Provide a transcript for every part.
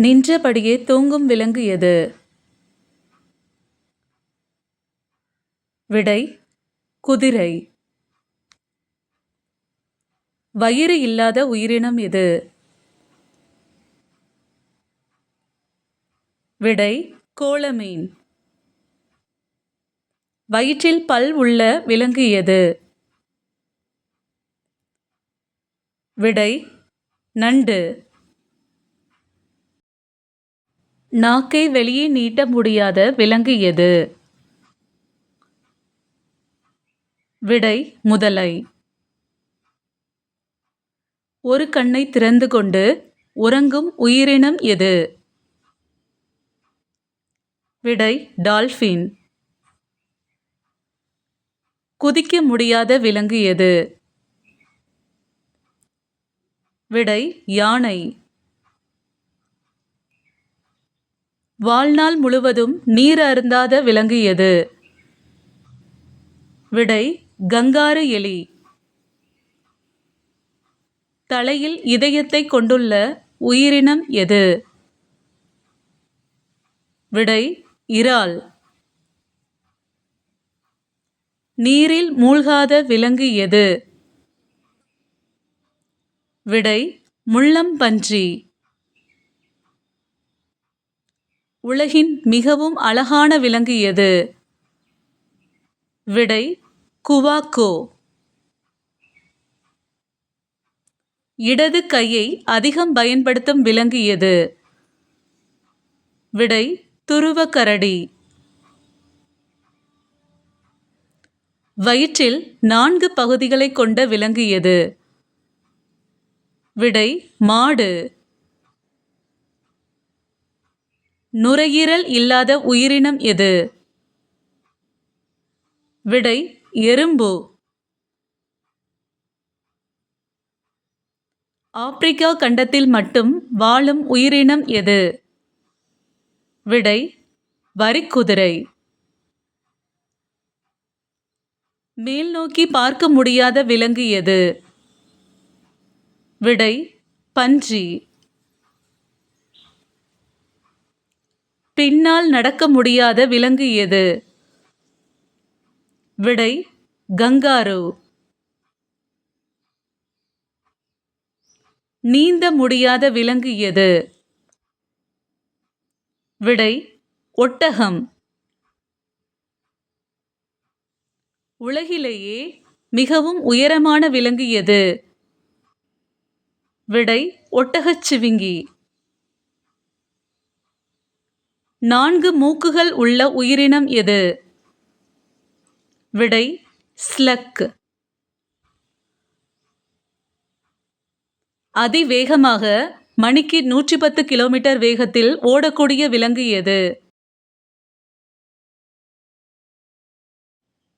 நின்றபடியே தூங்கும் விலங்கு எது? விடை குதிரை. வயிறு இல்லாத உயிரினம் எது? விடை கோளமீன். வயிற்றில் பல் உள்ள விலங்கு எது? விடை நண்டு. நாக்கை வெளியே நீட்ட முடியாத விலங்கு எது? விடை முதலை. ஒரு கண்ணை திறந்து கொண்டு உறங்கும் உயிரினம் எது? விடை டால்ஃபின். குதிக்க முடியாத விலங்கு எது? விடை யானை. வாழ்நாள் முழுவதும் நீர் அருந்தாத விலங்கு எது விடை கங்காரு எலி. தலையில் இதயத்தை கொண்டுள்ள உயிரினம் எது? விடை இறால். நீரில் மூழ்காத விலங்கு எது விடை முள்ளம்பன்றி. உலகின் மிகவும் அழகான விலங்கு எது? விடை குவாக்கோ. இடது கையை அதிகம் பயன்படுத்தும் விலங்கு எது? விடை துருவ கரடி வயிற்றில் நான்கு பகுதிகளை கொண்ட விலங்கு எது? விடை மாடு. நுரையீரல் இல்லாத உயிரினம் எது? விடை எறும்பு. ஆப்பிரிக்கா கண்டத்தில் மட்டும் வாழும் உயிரினம் எது? விடை வரிக்குதிரை. மேல் நோக்கி பார்க்க முடியாத விலங்கு எது? விடை பன்றி. பின்னால் நடக்க முடியாத விலங்கு எது? விடை கங்காரு. நீந்த முடியாத விலங்கு எது? விடை ஒட்டகம். உலகிலேயே மிகவும் உயரமான விலங்கு எது? விடை ஒட்டகச்சிவிங்கி நான்கு மூக்குகள் உள்ள உயிரினம் எது? விடை ஸ்லக். அதிவேகமாக மணிக்கு நூற்றி பத்து கிலோமீட்டர் வேகத்தில் ஓடக்கூடிய விலங்கு எது?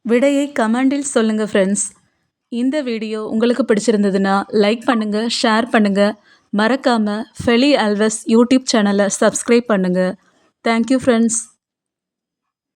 விடையை கமெண்டில் சொல்லுங்கள் ஃப்ரெண்ட்ஸ் இந்த வீடியோ உங்களுக்கு பிடிச்சிருந்ததுன்னா லைக் பண்ணுங்கள் ஷேர் பண்ணுங்கள் மறக்காமல் ஃபெலி அல்வஸ் யூடியூப் சேனலை சப்ஸ்கிரைப் பண்ணுங்கள் தேங்க்யூ ஃப்ரெண்ட்ஸ்